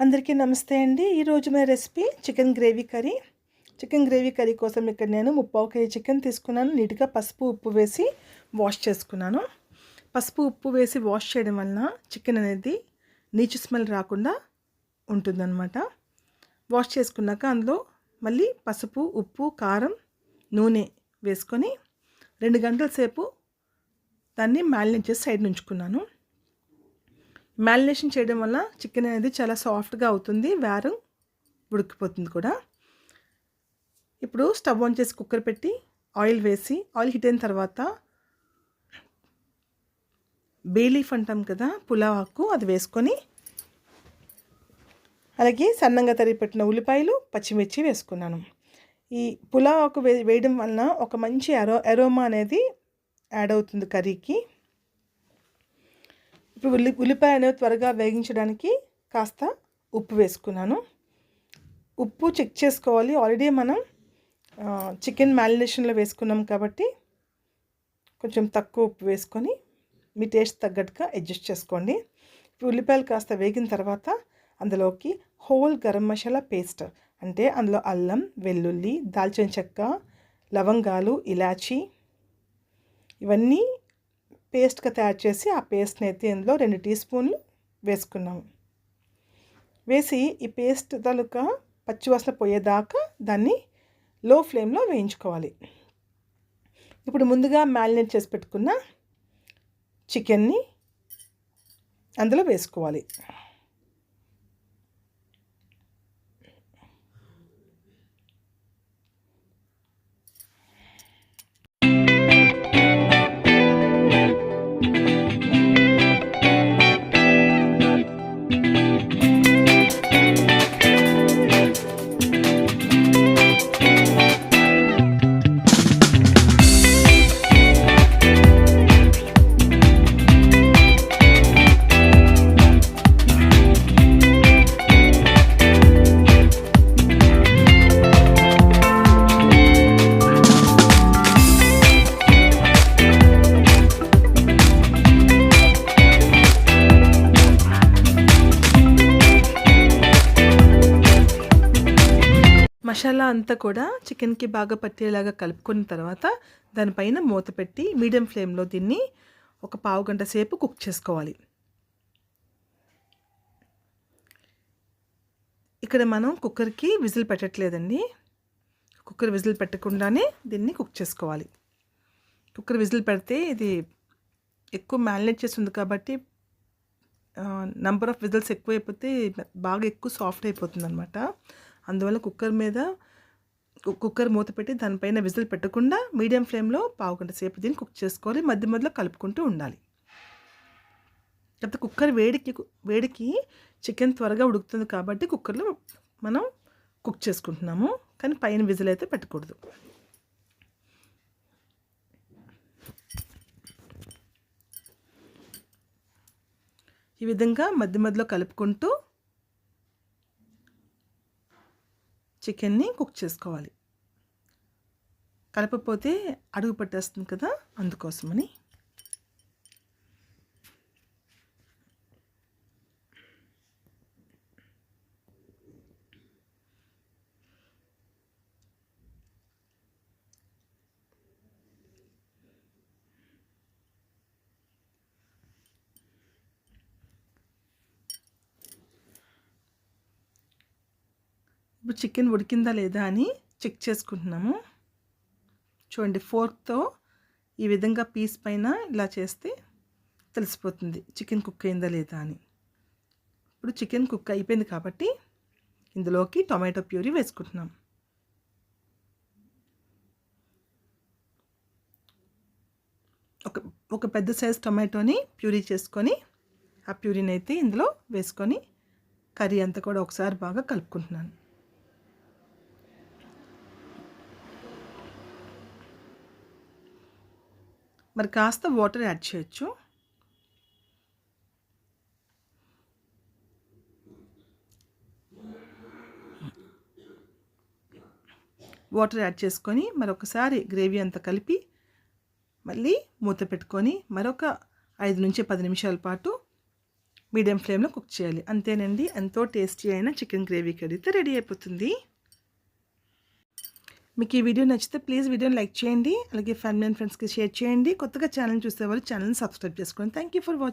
అందరికీ నమస్తే అండి. ఈరోజు మన recipe chicken gravy curry. Chicken gravy curry కోసం ఇక్కడ నేను ముప్పావు కేజీ చికెన్ తీసుకున్నాను. నీట్గా పసుపు ఉప్పు వేసి వాష్ చేసుకున్నాను. పసుపు ఉప్పు వేసి వాష్ చేయడం వలన చికెన్ అనేది నీచు స్మెల్ రాకుండా ఉంటుందన్నమాట. వాష్ చేసుకున్నాక అందులో మళ్ళీ పసుపు ఉప్పు కారం నూనె వేసుకొని రెండు గంటల సేపు దాన్ని మ్యారినేట్ చేసి సైడ్ ఉంచుకున్నాను మ్యాలినేషన్ చేయడం వల్ల చికెన్ అనేది చాలా సాఫ్ట్గా అవుతుంది వేరు ఉడికిపోతుంది కూడా. ఇప్పుడు స్టవ్ ఆన్ చేసి కుక్కర్ పెట్టి ఆయిల్ వేసి ఆయిల్ హీట్ అయిన తర్వాత బేలీఫ్ అంటాం కదా పులావ్ ఆకు అది వేసుకొని అలాగే సన్నంగా తరిగి పెట్టిన ఉల్లిపాయలు పచ్చిమిర్చి వేసుకున్నాను. ఈ పులావ్ ఆకు వే వేయడం వలన ఒక మంచి అరో అరోమా అనేది యాడ్ అవుతుంది కర్రీకి. ఇప్పుడు ఉల్లి ఉల్లిపాయ అనేవి త్వరగా వేగించడానికి కాస్త ఉప్పు వేసుకున్నాను. ఉప్పు చెక్ చేసుకోవాలి. ఆల్రెడీ మనం చికెన్ మ్యారినేషన్లో వేసుకున్నాం కాబట్టి కొంచెం తక్కువ ఉప్పు వేసుకొని మీ టేస్ట్ తగ్గట్టుగా అడ్జస్ట్ చేసుకోండి. ఇప్పుడు ఉల్లిపాయలు కాస్త వేగిన తర్వాత అందులోకి హోల్ గరం మసాలా పేస్ట్ అంటే అందులో అల్లం వెల్లుల్లి దాల్చిన చెక్క లవంగాలు ఇలాచి ఇవన్నీ పేస్ట్గా తయారు చేసి ఆ పేస్ట్ని అయితే ఇందులో రెండు టీ స్పూన్లు వేసుకున్నాము. వేసి ఈ పేస్ట్ తాలూకా పచ్చివాసన పోయేదాకా దాన్ని లో ఫ్లేమ్లో వేయించుకోవాలి. ఇప్పుడు ముందుగా మ్యారినేట్ చేసి పెట్టుకున్న చికెన్ని అందులో వేసుకోవాలి. మసాలా అంతా కూడా చికెన్కి బాగా పట్టేలాగా కలుపుకున్న తర్వాత దానిపైన మూత పెట్టి మీడియం ఫ్లేమ్లో దీన్ని ఒక పావు గంట సేపు కుక్ చేసుకోవాలి. ఇక్కడ మనం కుక్కర్కి విజిల్ పెట్టట్లేదండి. కుక్కర్ విజిల్ పెట్టకుండానే దీన్ని కుక్ చేసుకోవాలి. కుక్కర్ విజిల్ పెడితే ఇది ఎక్కువ మ్యారినేట్ చేస్తుంది కాబట్టి నంబర్ ఆఫ్ విజిల్స్ ఎక్కువైపోతే బాగా ఎక్కువ సాఫ్ట్ అయిపోతుంది అనమాట అందువల్ల కుక్కర్ మీద కుక్కర్ మూత పెట్టి దానిపైన విజిల్ పెట్టకుండా మీడియం ఫ్లేమ్లో పావు గంట సేపు దీన్ని కుక్ చేసుకోవాలి. మధ్య మధ్యలో కలుపుకుంటూ ఉండాలి. లేకపోతే కుక్కర్ వేడికి వేడికి చికెన్ త్వరగా ఉడుకుతుంది కాబట్టి కుక్కర్లో మనం కుక్ చేసుకుంటున్నాము. కానీ పైన విజిల్ అయితే పెట్టకూడదు. ఈ విధంగా మధ్య మధ్యలో కలుపుకుంటూ చికెన్ని కుక్ చేసుకోవాలి. కలపపోతే అడుగు పట్టేస్తుంది కదా అందుకోసమని ఇప్పుడు చికెన్ ఉడికిందా లేదా అని చెక్ చేసుకుంటున్నాము. చూడండి ఫోర్క్తో ఈ విధంగా పీస్ పైన ఇలా చేస్తే తెలిసిపోతుంది చికెన్ కుక్ అయిందా లేదా అని. ఇప్పుడు చికెన్ కుక్ అయిపోయింది కాబట్టి ఇందులోకి టొమాటో ప్యూరీ వేసుకుంటున్నాం. ఒక ఒక పెద్ద సైజ్ టొమాటోని ప్యూరీ చేసుకొని ఆ ప్యూరీని అయితే ఇందులో వేసుకొని కర్రీ అంతా కూడా ఒకసారి బాగా కలుపుకుంటున్నాను. మరి కాస్త వాటర్ యాడ్ చేయొచ్చు. వాటర్ యాడ్ చేసుకొని మరొకసారి గ్రేవీ అంతా కలిపి మళ్ళీ మూత పెట్టుకొని మరొక ఐదు నుంచి పది నిమిషాల పాటు మీడియం ఫ్లేమ్లో కుక్ చేయాలి. అంతేనండి ఎంతో టేస్టీ అయిన చికెన్ గ్రేవీ కర్రీ రెడీ అయిపోతుంది. మీకు ఈ వీడియో నచ్చితే ప్లీజ్ వీడియోని లైక్ చేయండి అలాగే ఫ్యామిలీ అండ్ ఫ్రెండ్స్కి షేర్ చేయండి. కొత్తగా ఛానల్ చూసేవాళ్ళు ఛానల్ని సబ్స్క్రైబ్ చేసుకోండి థ్యాంక్ యూ ఫర్ వాచింగ్